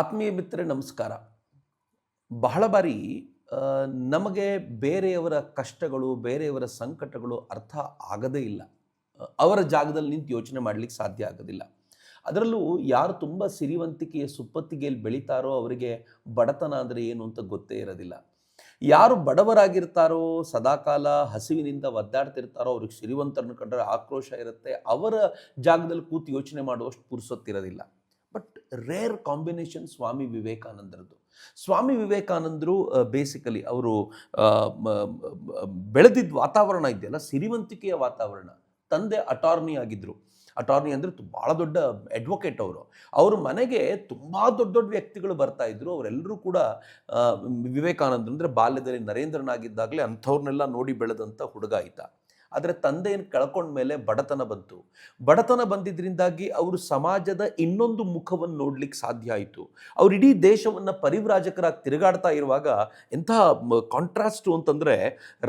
ಆತ್ಮೀಯ ಮಿತ್ರರೇ, ನಮಸ್ಕಾರ. ಬಹಳ ಬಾರಿ ನಮಗೆ ಬೇರೆಯವರ ಕಷ್ಟಗಳು, ಬೇರೆಯವರ ಸಂಕಟಗಳು ಅರ್ಥ ಆಗದೇ ಇಲ್ಲ. ಅವರ ಜಾಗದಲ್ಲಿ ನಿಂತು ಯೋಚನೆ ಮಾಡಲಿಕ್ಕೆ ಸಾಧ್ಯ ಆಗೋದಿಲ್ಲ. ಅದರಲ್ಲೂ ಯಾರು ತುಂಬ ಸಿರಿವಂತಿಕೆಯ ಸುಪ್ಪತ್ತಿಗೆಯಲ್ಲಿ ಬೆಳೀತಾರೋ ಅವರಿಗೆ ಬಡತನ ಅಂದರೆ ಏನು ಅಂತ ಗೊತ್ತೇ ಇರೋದಿಲ್ಲ. ಯಾರು ಬಡವರಾಗಿರ್ತಾರೋ, ಸದಾಕಾಲ ಹಸಿವಿನಿಂದ ಒದ್ದಾಡ್ತಿರ್ತಾರೋ, ಅವ್ರಿಗೆ ಸಿರಿವಂತರನ್ನು ಕಂಡ್ರೆ ಆಕ್ರೋಶ ಇರುತ್ತೆ. ಅವರ ಜಾಗದಲ್ಲಿ ಕೂತು ಯೋಚನೆ ಮಾಡುವಷ್ಟು ಪುರುಸೊತ್ತಿರೋದಿಲ್ಲ. ಬಟ್ ರೇರ್ ಕಾಂಬಿನೇಷನ್ ಸ್ವಾಮಿ ವಿವೇಕಾನಂದರದ್ದು ಸ್ವಾಮಿ ವಿವೇಕಾನಂದರು ಬೇಸಿಕಲಿ ಅವರು ಬೆಳೆದಿದ್ದ ವಾತಾವರಣ ಇದೆಯಲ್ಲ, ಸಿರಿವಂತಿಕೆಯ ವಾತಾವರಣ. ತಂದೆ ಅಟಾರ್ನಿ ಆಗಿದ್ದರು ಅಟಾರ್ನಿ ಅಂದರೆ ಭಾಳ ದೊಡ್ಡ ಅಡ್ವೊಕೇಟ್ ಅವರು. ಅವ್ರ ಮನೆಗೆ ತುಂಬ ದೊಡ್ಡ ದೊಡ್ಡ ವ್ಯಕ್ತಿಗಳು ಬರ್ತಾ ಇದ್ರು. ಅವರೆಲ್ಲರೂ ಕೂಡ ವಿವೇಕಾನಂದ್ರೆ ವಿವೇಕಾನಂದರು ಅಂದರೆ ಬಾಲ್ಯದಲ್ಲಿ ನರೇಂದ್ರನಾಗಿದ್ದಾಗಲೇ ಅಂಥವ್ರನ್ನೆಲ್ಲ ನೋಡಿ ಬೆಳೆದಂಥ ಹುಡುಗ ಆಯ್ತ ಆದರೆ ತಂದೆಯನ್ನು ಕಳ್ಕೊಂಡ್ಮೇಲೆ ಬಡತನ ಬಂತು. ಬಡತನ ಬಂದಿದ್ದರಿಂದಾಗಿ ಅವರು ಸಮಾಜದ ಇನ್ನೊಂದು ಮುಖವನ್ನು ನೋಡ್ಲಿಕ್ಕೆ ಸಾಧ್ಯ ಆಯಿತು. ಅವ್ರು ಇಡೀ ದೇಶವನ್ನು ಪರಿವ್ರಾಜಕರಾಗಿ ತಿರುಗಾಡ್ತಾ ಇರುವಾಗ ಎಂಥ ಕಾಂಟ್ರಾಸ್ಟು ಅಂತಂದರೆ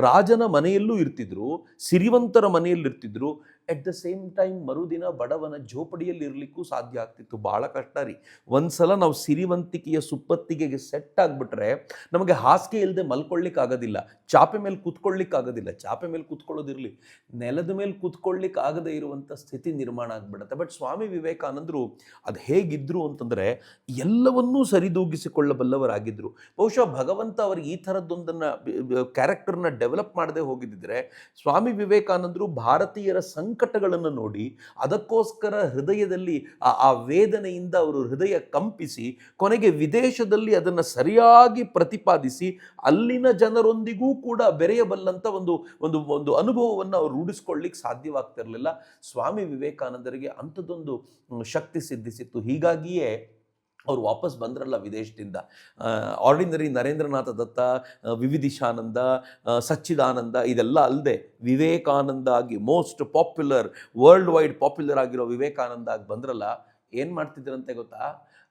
ರಾಜನ ಮನೆಯಲ್ಲೂ ಇರ್ತಿದ್ರು, ಸಿರಿವಂತರ ಮನೆಯಲ್ಲಿ ಇರ್ತಿದ್ರು ಎಟ್ ದ ಸೇಮ್ ಟೈಮ್ ಮರುದಿನ ಬಡವನ ಜೋಪಡಿಯಲ್ಲಿ ಇರಲಿಕ್ಕೂ ಸಾಧ್ಯ ಆಗ್ತಿತ್ತು. ಭಾಳ ಕಷ್ಟ ರೀ. ಒಂದ್ಸಲ ನಾವು ಸಿರಿವಂತಿಕೆಯ ಸುಪ್ಪತ್ತಿಗೆಗೆ ಸೆಟ್ ಆಗಿಬಿಟ್ರೆ ನಮಗೆ ಹಾಸಿಗೆ ಇಲ್ಲದೆ ಮಲ್ಕೊಳ್ಳಿಕ್ಕೆ ಆಗೋದಿಲ್ಲ ಚಾಪೆ ಮೇಲೆ ಕೂತ್ಕೊಳ್ಳಿಕ್ಕೆ ಆಗೋದಿಲ್ಲ ಚಾಪೆ ಮೇಲೆ ಕೂತ್ಕೊಳ್ಳೋದಿರಲಿ. ನೆಲದ ಮೇಲೆ ಕೂತ್ಕೊಳ್ಳಿಕ್ಕೆ ಆಗದೇ ಇರುವಂಥ ಸ್ಥಿತಿ ನಿರ್ಮಾಣ ಆಗ್ಬಿಡುತ್ತೆ. ಬಟ್ ಸ್ವಾಮಿ ವಿವೇಕಾನಂದರು ಅದು ಹೇಗಿದ್ರು ಅಂತಂದರೆ ಎಲ್ಲವನ್ನೂ ಸರಿದೂಗಿಸಿಕೊಳ್ಳಬಲ್ಲವರಾಗಿದ್ದರು ಬಹುಶಃ ಭಗವಂತ ಅವರಿಗೆ ಈ ಥರದ್ದೊಂದನ್ನು ಕ್ಯಾರೆಕ್ಟರ್ನ ಡೆವಲಪ್ ಮಾಡದೆ ಹೋಗಿದ್ದಿದ್ರೆ ಸ್ವಾಮಿ ವಿವೇಕಾನಂದರು ಭಾರತೀಯರ ಸಂಕಟಗಳನ್ನು ನೋಡಿ ಅದಕ್ಕೋಸ್ಕರ ಹೃದಯದಲ್ಲಿ ಆ ವೇದನೆಯಿಂದ ಅವರು ಹೃದಯ ಕಂಪಿಸಿ ಕೊನೆಗೆ ವಿದೇಶದಲ್ಲಿ ಅದನ್ನು ಸರಿಯಾಗಿ ಪ್ರತಿಪಾದಿಸಿ ಅಲ್ಲಿನ ಜನರೊಂದಿಗೂ ಕೂಡ ಬೆರೆಯಬಲ್ಲಂಥ ಒಂದು ಒಂದು ಒಂದು ಅನುಭವವನ್ನು ಅವರು ರೂಢಿಸ್ಕೊಳ್ಳಿಕ್ಕೆ ಸಾಧ್ಯವಾಗ್ತಿರಲಿಲ್ಲ. ಸ್ವಾಮಿ ವಿವೇಕಾನಂದರಿಗೆ ಅಂಥದ್ದೊಂದು ಶಕ್ತಿ ಸಿದ್ಧಿಸಿತ್ತು. ಹೀಗಾಗಿಯೇ ಅವ್ರು ವಾಪಸ್ ಬಂದ್ರಲ್ಲ ವಿದೇಶದಿಂದ. ಆರ್ಡಿನರಿ ನರೇಂದ್ರನಾಥ ದತ್ತ ವಿವಿಧಿಶಾನಂದ ಸಚ್ಚಿದಾನಂದ, ಇದೆಲ್ಲ ಅಲ್ಲದೆ ವಿವೇಕಾನಂದ ಆಗಿ most popular world wide popular ಆಗಿರೋ ವಿವೇಕಾನಂದ ಆಗಿ ಬಂದ್ರಲ್ಲ, ಏನು ಮಾಡ್ತಿದ್ರಂತೆ ಗೊತ್ತಾ?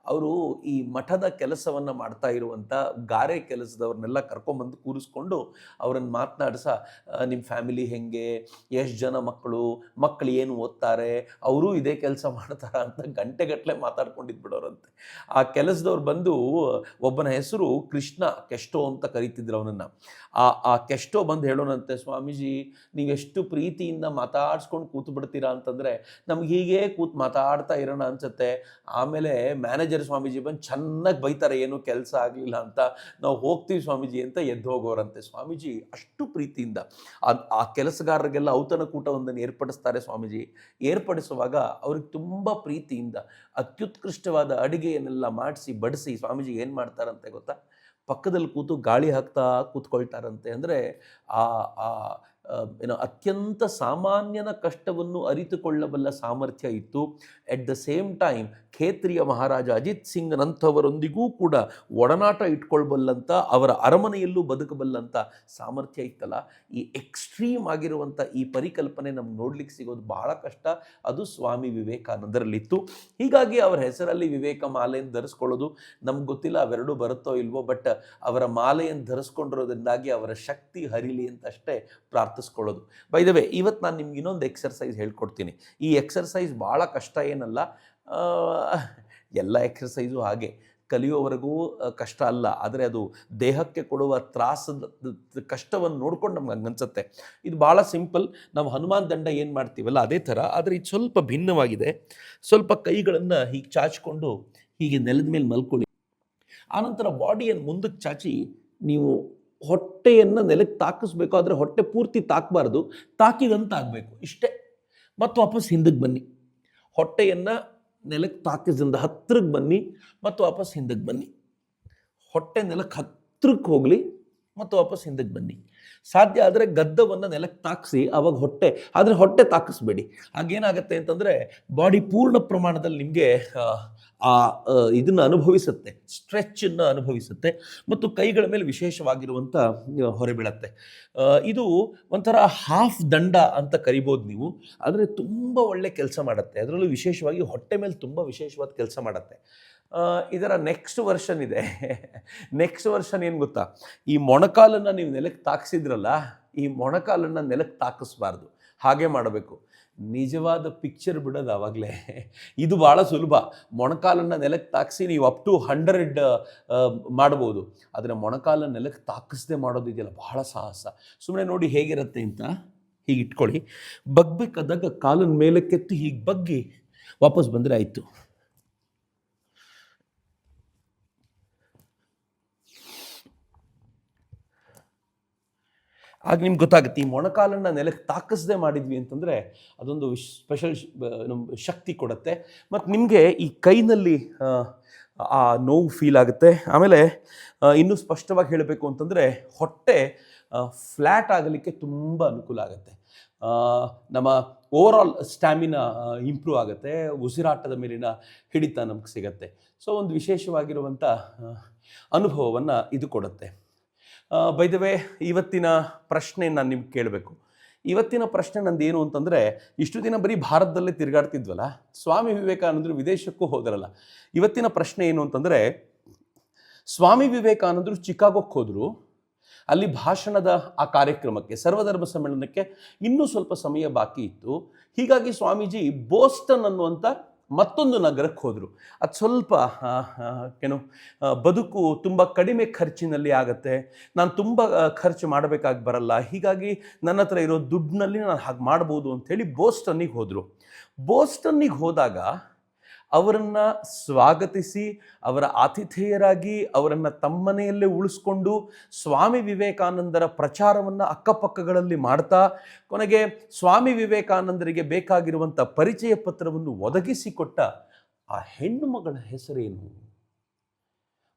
ಅವರು ಈ ಮಠದ ಕೆಲಸವನ್ನು ಮಾಡ್ತಾ ಇರುವಂಥ ಗಾರೆ ಕೆಲಸದವ್ರನ್ನೆಲ್ಲ ಕರ್ಕೊಂಬಂದು ಕೂರಿಸ್ಕೊಂಡು ಅವರನ್ನು ಮಾತನಾಡಿಸ ನಿಮ್ಮ ಫ್ಯಾಮಿಲಿ ಹೆಂಗೆ? ಎಷ್ಟು ಜನ ಮಕ್ಕಳು ಮಕ್ಕಳು ಏನು ಓದ್ತಾರೆ? ಅವರು ಇದೇ ಕೆಲಸ ಮಾಡ್ತಾರ? ಅಂತ ಗಂಟೆಗಟ್ಟಲೆ ಮಾತಾಡ್ಕೊಂಡಿದ್ದು ಬಿಡೋರಂತೆ ಆ ಕೆಲಸದವ್ರು ಬಂದು, ಒಬ್ಬನ ಹೆಸರು ಕೃಷ್ಣ ಕೆಷ್ಟೋ ಅಂತ ಕರಿತಿದ್ರು ಅವನನ್ನು. ಆ ಆ ಕೆಷ್ಟೋ ಬಂದು ಹೇಳೋಣಂತೆ ಸ್ವಾಮೀಜಿ, ನೀವೆಷ್ಟು ಪ್ರೀತಿಯಿಂದ ಮಾತಾಡ್ಸ್ಕೊಂಡು ಕೂತು ಬಿಡ್ತೀರಾ ಅಂತಂದರೆ, ನಮ್ಗೆ ಹೀಗೆ ಕೂತು ಮಾತಾಡ್ತಾ ಇರೋಣ ಅನ್ಸುತ್ತೆ. ಆಮೇಲೆ ಮ್ಯಾನೇಜರ್ ಸ್ವಾಮೀಜಿ ಬಂದು ಚೆನ್ನಾಗಿ ಬೈತಾರೆ ಏನು ಕೆಲಸ ಆಗಲಿಲ್ಲ ಅಂತ ನಾವು ಹೋಗ್ತೀವಿ ಸ್ವಾಮೀಜಿ ಅಂತ ಎದ್ದು ಹೋಗೋರಂತೆ ಸ್ವಾಮೀಜಿ ಅಷ್ಟು ಪ್ರೀತಿಯಿಂದ. ಆ ಕೆಲಸಗಾರರಿಗೆಲ್ಲ ಔತಣ ಕೂಟವೊಂದನ್ನು ಏರ್ಪಡಿಸ್ತಾರೆ ಸ್ವಾಮೀಜಿ. ಏರ್ಪಡಿಸುವಾಗ ಅವ್ರಿಗೆ ತುಂಬ ಪ್ರೀತಿಯಿಂದ ಅತ್ಯುತ್ಕೃಷ್ಟವಾದ ಅಡುಗೆಯನ್ನೆಲ್ಲ ಮಾಡಿಸಿ ಬಡಿಸಿ ಸ್ವಾಮೀಜಿ ಏನು ಮಾಡ್ತಾರಂತೆ ಗೊತ್ತಾ? ಪಕ್ಕದಲ್ಲಿ ಕೂತು ಗಾಳಿ ಹಾಕ್ತಾ ಕೂತ್ಕೊಳ್ತಾರಂತೆ. ಅಂದರೆ ಆ, ಏನೋ ಅತ್ಯಂತ ಸಾಮಾನ್ಯನ ಕಷ್ಟವನ್ನು ಅರಿತುಕೊಳ್ಳಬಲ್ಲ ಸಾಮರ್ಥ್ಯ ಇತ್ತು. ಎಟ್ ದ ಸೇಮ್ ಟೈಮ್ ಖೇತ್ರಿಯ ಮಹಾರಾಜ ಅಜಿತ್ ಸಿಂಗ್ನಂಥವರೊಂದಿಗೂ ಕೂಡ ಒಡನಾಟ ಇಟ್ಕೊಳ್ಬಲ್ಲಂಥ, ಅವರ ಅರಮನೆಯಲ್ಲೂ ಬದುಕಬಲ್ಲಂಥ ಸಾಮರ್ಥ್ಯ ಇತ್ತಲ್ಲ. ಈ ಎಕ್ಸ್ಟ್ರೀಮ್ ಆಗಿರುವಂಥ ಈ ಪರಿಕಲ್ಪನೆ ನಮ್ಗೆ ನೋಡ್ಲಿಕ್ಕೆ ಸಿಗೋದು ಬಹಳ ಕಷ್ಟ. ಅದು ಸ್ವಾಮಿ ವಿವೇಕಾನಂದರಲ್ಲಿತ್ತು. ಹೀಗಾಗಿ ಅವರ ಹೆಸರಲ್ಲಿ ವಿವೇಕ ಮಾಲೆಯನ್ನು ಧರಿಸ್ಕೊಳ್ಳೋದು ನಮ್ಗೆ ಗೊತ್ತಿಲ್ಲ ಅವೆರಡೂ ಬರುತ್ತೋ ಇಲ್ವೋ ಬಟ್ ಅವರ ಮಾಲೆಯನ್ನು ಧರಿಸ್ಕೊಂಡಿರೋದ್ರಿಂದಾಗಿ ಅವರ ಶಕ್ತಿ ಹರಿಲಿ ಅಂತ ಅಷ್ಟೇ ಪ್ರಾರ್ಥಿಸ್ಕೊಳ್ಳೋದು ಬೈ ದ ವೇ ಇವತ್ತು ನಾನು ನಿಮ್ಗೆ ಇನ್ನೊಂದು ಎಕ್ಸರ್ಸೈಸ್ ಹೇಳ್ಕೊಡ್ತೀನಿ. ಈ ಎಕ್ಸರ್ಸೈಸ್ ಭಾಳ ಕಷ್ಟ ಏನಲ್ಲ ಎಲ್ಲ ಎಕ್ಸರ್ಸೈಸು ಹಾಗೆ. ಕಲಿಯೋವರೆಗೂ ಕಷ್ಟ ಅಲ್ಲ. ಆದರೆ ಅದು ದೇಹಕ್ಕೆ ಕೊಡುವ ತ್ರಾಸದ ಕಷ್ಟವನ್ನು ನೋಡ್ಕೊಂಡು ನಮ್ಗೆ ಹಂಗನ್ಸುತ್ತೆ. ಇದು ಭಾಳ ಸಿಂಪಲ್. ನಾವು ಹನುಮಾನ್ ದಂಡ ಏನು ಮಾಡ್ತೀವಲ್ಲ, ಅದೇ ಥರ. ಆದರೆ ಇದು ಸ್ವಲ್ಪ ಭಿನ್ನವಾಗಿದೆ. ಸ್ವಲ್ಪ ಕೈಗಳನ್ನು ಹೀಗೆ ಚಾಚಿಕೊಂಡು ಹೀಗೆ ನೆಲದ ಮೇಲೆ ಮಲ್ಕೊಳ್ಳಿ. ಆನಂತರ ಬಾಡಿಯನ್ನು ಮುಂದಕ್ಕೆ ಚಾಚಿ ನೀವು ಹೊಟ್ಟೆಯನ್ನು ನೆಲಕ್ಕೆ ತಾಕಿಸ್ಬೇಕು ಆದರೆ ಹೊಟ್ಟೆ ಪೂರ್ತಿ ತಾಕಬಾರ್ದು ತಾಕಿದಂತ ಆಗಬೇಕು ಇಷ್ಟೇ. ಮತ್ತು ವಾಪಸ್ ಹಿಂದಕ್ಕೆ ಬನ್ನಿ. ಹೊಟ್ಟೆಯನ್ನು ನೆಲಕ್ಕೆ ತಾಕಿಸಿದಿಂದ ಹತ್ತಿರಕ್ಕೆ ಬನ್ನಿ, ಮತ್ತು ವಾಪಸ್ ಹಿಂದಕ್ಕೆ ಬನ್ನಿ. ಹೊಟ್ಟೆ ನೆಲಕ್ಕೆ ಹತ್ತಿರಕ್ಕೆ ಹೋಗಲಿ, ಮತ್ತು ವಾಪಸ್ ಹಿಂದಕ್ಕೆ ಬನ್ನಿ. ಸಾಧ್ಯ ಆದರೆ ಗದ್ದವನ್ನು ನೆಲಕ್ಕೆ ತಾಕಿಸಿ ಆವಾಗ ಹೊಟ್ಟೆ, ಆದರೆ ಹೊಟ್ಟೆ ತಾಕಿಸ್ಬೇಡಿ. ಹಾಗೇನಾಗುತ್ತೆ ಅಂತಂದರೆ, ಬಾಡಿ ಪೂರ್ಣ ಪ್ರಮಾಣದಲ್ಲಿ ನಿಮಗೆ ಆ ಇದನ್ನು ಅನುಭವಿಸುತ್ತೆ ಸ್ಟ್ರೆಚ್ಚನ್ನು ಅನುಭವಿಸುತ್ತೆ ಮತ್ತು ಕೈಗಳ ಮೇಲೆ ವಿಶೇಷವಾಗಿರುವಂಥ ಹೊರೆ ಬೀಳತ್ತೆ. ಇದು ಒಂಥರ ಹಾಫ್ ದಂಡ ಅಂತ ಕರಿಬೋದು ನೀವು, ಆದರೆ ತುಂಬ ಒಳ್ಳೆ ಕೆಲಸ ಮಾಡುತ್ತೆ. ಅದರಲ್ಲೂ ವಿಶೇಷವಾಗಿ ಹೊಟ್ಟೆ ಮೇಲೆ ತುಂಬ ವಿಶೇಷವಾದ ಕೆಲಸ ಮಾಡುತ್ತೆ. ಇದರ ನೆಕ್ಸ್ಟ್ ವರ್ಷನ್ ಇದೆ. ನೆಕ್ಸ್ಟ್ ವರ್ಷನ್ ಏನು ಗೊತ್ತಾ? ಈ ಮೊಣಕಾಲನ್ನು ನೀವು ನೆಲಕ್ಕೆ ತಾಕಿಸಿದ್ರಲ್ಲ, ಈ ಮೊಣಕಾಲನ್ನು ನೆಲಕ್ಕೆ ತಾಕಿಸ್ಬಾರ್ದು. ಹಾಗೆ ಮಾಡಬೇಕು. ನಿಜವಾದ ಪಿಕ್ಚರ್ ಬಿಡೋದು ಆವಾಗಲೇ ಇದು ಭಾಳ ಸುಲಭ. ಮೊಣಕಾಲನ್ನು ನೆಲಕ್ಕೆ ತಾಕಿಸಿ ನೀವು ಅಪ್ ಟು ಹಂಡ್ರೆಡ್ ಮಾಡ್ಬೋದು. ಆದರೆ ಮೊಣಕಾಲ ನೆಲಕ್ಕೆ ತಾಕಿಸದೆ ಮಾಡೋದಿದೆಯಲ್ಲ ಬಹಳ ಸಾಹಸ. ಸುಮ್ಮನೆ ನೋಡಿ ಹೇಗಿರುತ್ತೆ ಅಂತ ಹೀಗೆ ಇಟ್ಕೊಳ್ಳಿ. ಬಗ್ಬೇಕಾದಾಗ ಕಾಲನ ಮೇಲಕ್ಕೆತ್ತು ಹೀಗೆ ಬಗ್ಗಿ ವಾಪಸ್ ಬಂದರೆ ಆಯಿತು. ಆಗ ನಿಮ್ಗೆ ಗೊತ್ತಾಗುತ್ತೆ ಈ ಮೊಣಕಾಲನ್ನು ನೆಲಕ್ಕೆ ತಾಕಿಸದೆ ಮಾಡಿದ್ವಿ ಅಂತಂದರೆ ಅದೊಂದು ಸ್ಪೆಷಲ್ ಶಕ್ತಿ ಕೊಡುತ್ತೆ. ಮತ್ತು ನಿಮಗೆ ಈ ಕೈನಲ್ಲಿ ಆ, ನೋವು ಫೀಲ್ ಆಗುತ್ತೆ. ಆಮೇಲೆ ಇನ್ನೂ ಸ್ಪಷ್ಟವಾಗಿ ಹೇಳಬೇಕು ಅಂತಂದರೆ ಹೊಟ್ಟೆ ಫ್ಲ್ಯಾಟ್ ಆಗಲಿಕ್ಕೆ ತುಂಬ ಅನುಕೂಲ ಆಗುತ್ತೆ. ನಮ್ಮ ನಮ್ಮ ಓವರಾಲ್ ಸ್ಟ್ಯಾಮಿನಾ ಇಂಪ್ರೂವ್ ಆಗುತ್ತೆ. ಉಸಿರಾಟದ ಮೇಲಿನ ಹಿಡಿತ ನಮ್ಗೆ ಸಿಗುತ್ತೆ. ಸೊ ಒಂದು ವಿಶೇಷವಾಗಿರುವಂಥ ಅನುಭವವನ್ನು ಇದು ಕೊಡುತ್ತೆ. ಬೈದವೇ ಇವತ್ತಿನ ಪ್ರಶ್ನೆ ನಾನು ನಿಮ್ಗೆ ಕೇಳಬೇಕು. ಇವತ್ತಿನ ಪ್ರಶ್ನೆ ನಂದು ಏನು ಅಂತಂದರೆ, ಇಷ್ಟು ದಿನ ಬರೀ ಭಾರತದಲ್ಲೇ ತಿರುಗಾಡ್ತಿದ್ವಲ್ಲ, ಸ್ವಾಮಿ ವಿವೇಕಾನಂದರು ವಿದೇಶಕ್ಕೂ ಹೋದರಲ್ಲ. ಇವತ್ತಿನ ಪ್ರಶ್ನೆ ಏನು ಅಂತಂದರೆ, ಸ್ವಾಮಿ ವಿವೇಕಾನಂದರು ಚಿಕಾಗೋಕ್ಕೆ ಹೋದರು, ಅಲ್ಲಿ ಭಾಷಣದ ಆ ಕಾರ್ಯಕ್ರಮಕ್ಕೆ, ಸರ್ವಧರ್ಮ ಸಮ್ಮೇಳನಕ್ಕೆ ಇನ್ನೂ ಸ್ವಲ್ಪ ಸಮಯ ಬಾಕಿ ಇತ್ತು. ಹೀಗಾಗಿ ಸ್ವಾಮೀಜಿ ಬೋಸ್ಟನ್ ಅನ್ನುವಂಥ ಮತ್ತೊಂದು ನಗರಕ್ಕೆ ಹೋದರು. ಅದು ಸ್ವಲ್ಪ ಏನು ಬದುಕು ತುಂಬ ಕಡಿಮೆ ಖರ್ಚಿನಲ್ಲಿ ಆಗುತ್ತೆ. ನಾನು ತುಂಬ ಖರ್ಚು ಮಾಡಬೇಕಾಗಿ ಬರಲ್ಲ. ಹೀಗಾಗಿ ನನ್ನ ಹತ್ರ ಇರೋ ದುಡ್ಡಿನಲ್ಲಿ ನಾನು ಹಾಗೆ ಮಾಡ್ಬೋದು ಅಂಥೇಳಿ ಬೋಸ್ಟನ್ನಿಗೆ ಹೋದರು. ಬೋಸ್ಟನ್ನಿಗೆ ಹೋದಾಗ ಅವರನ್ನು ಸ್ವಾಗತಿಸಿ, ಅವರ ಆತಿಥೇಯರಾಗಿ, ಅವರನ್ನು ತಮ್ಮನೆಯಲ್ಲೇ ಉಳಿಸ್ಕೊಂಡು ಸ್ವಾಮಿ ವಿವೇಕಾನಂದರ ಪ್ರಚಾರವನ್ನು ಅಕ್ಕಪಕ್ಕಗಳಲ್ಲಿ ಮಾಡ್ತಾ, ಕೊನೆಗೆ ಸ್ವಾಮಿ ವಿವೇಕಾನಂದರಿಗೆ ಬೇಕಾಗಿರುವಂಥ ಪರಿಚಯ ಪತ್ರವನ್ನು ಒದಗಿಸಿಕೊಟ್ಟ ಆ ಹೆಣ್ಣು ಮಗಳ ಹೆಸರೇನು?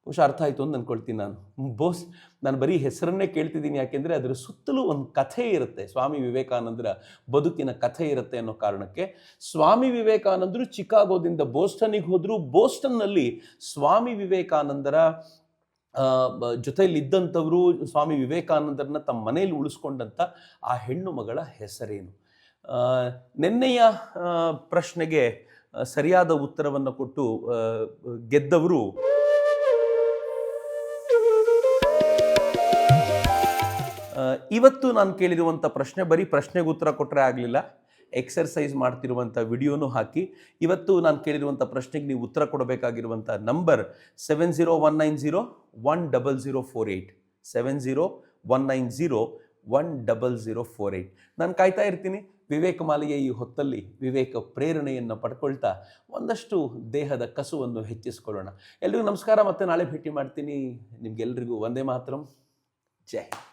ಬಹುಶಃ ಅರ್ಥ ಆಯಿತು ಅಂತ ಅಂದ್ಕೊಳ್ತೀನಿ ನಾನು. ಬೋಸ್, ನಾನು ಬರೀ ಹೆಸರನ್ನೇ ಕೇಳ್ತಿದ್ದೀನಿ, ಯಾಕೆಂದರೆ ಅದರ ಸುತ್ತಲೂ ಒಂದು ಕಥೆ ಇರುತ್ತೆ. ಸ್ವಾಮಿ ವಿವೇಕಾನಂದರ ಬದುಕಿನ ಕಥೆ ಇರುತ್ತೆ ಅನ್ನೋ ಕಾರಣಕ್ಕೆ. ಸ್ವಾಮಿ ವಿವೇಕಾನಂದರು ಚಿಕಾಗೋದಿಂದ ಬೋಸ್ಟನ್ನಿಗೆ ಹೋದರೂ. ಬೋಸ್ಟನ್ನಲ್ಲಿ ಸ್ವಾಮಿ ವಿವೇಕಾನಂದರ ಜೊತೆಯಲ್ಲಿ ಇದ್ದಂಥವರು ಸ್ವಾಮಿ ವಿವೇಕಾನಂದರನ್ನ ತಮ್ಮ ಮನೆಯಲ್ಲಿ ಉಳಿಸ್ಕೊಂಡಂಥ ಆ ಹೆಣ್ಣು ಮಗಳ ಹೆಸರೇನು? ನಿನ್ನೆಯ ಪ್ರಶ್ನೆಗೆ ಸರಿಯಾದ ಉತ್ತರವನ್ನು ಕೊಟ್ಟು ಗೆದ್ದವರು ಇವತ್ತು ನಾನು ಕೇಳಿರುವಂಥ ಪ್ರಶ್ನೆ, ಬರೀ ಪ್ರಶ್ನೆಗೆ ಉತ್ತರ ಕೊಟ್ಟರೆ ಆಗಲಿಲ್ಲ. ಎಕ್ಸರ್ಸೈಸ್ ಮಾಡ್ತಿರುವಂಥ ವಿಡಿಯೋನು ಹಾಕಿ, ಇವತ್ತು ನಾನು ಕೇಳಿರುವಂಥ ಪ್ರಶ್ನೆಗೆ ನೀವು ಉತ್ತರ ಕೊಡಬೇಕಾಗಿರುವಂಥ number seven zero one nine zero one double zero four eight seven zero one nine zero one double zero four eight ನಾನು ಕಾಯ್ತಾ ಇರ್ತೀನಿ, ವಿವೇಕ ಮಾಲೆಯ ಈ ಹೊತ್ತಲ್ಲಿ ವಿವೇಕ ಪ್ರೇರಣೆಯನ್ನು ಪಡ್ಕೊಳ್ತಾ ಒಂದಷ್ಟು ದೇಹದ ಕಸುವನ್ನು ಹೆಚ್ಚಿಸ್ಕೊಳ್ಳೋಣ. ಎಲ್ರಿಗೂ ನಮಸ್ಕಾರ, ಮತ್ತೆ ನಾಳೆ ಭೇಟಿ ಮಾಡ್ತೀನಿ. ನಿಮಗೆಲ್ರಿಗೂ ಒಂದೇ ಮಾತ್ರಂ ಜೈ.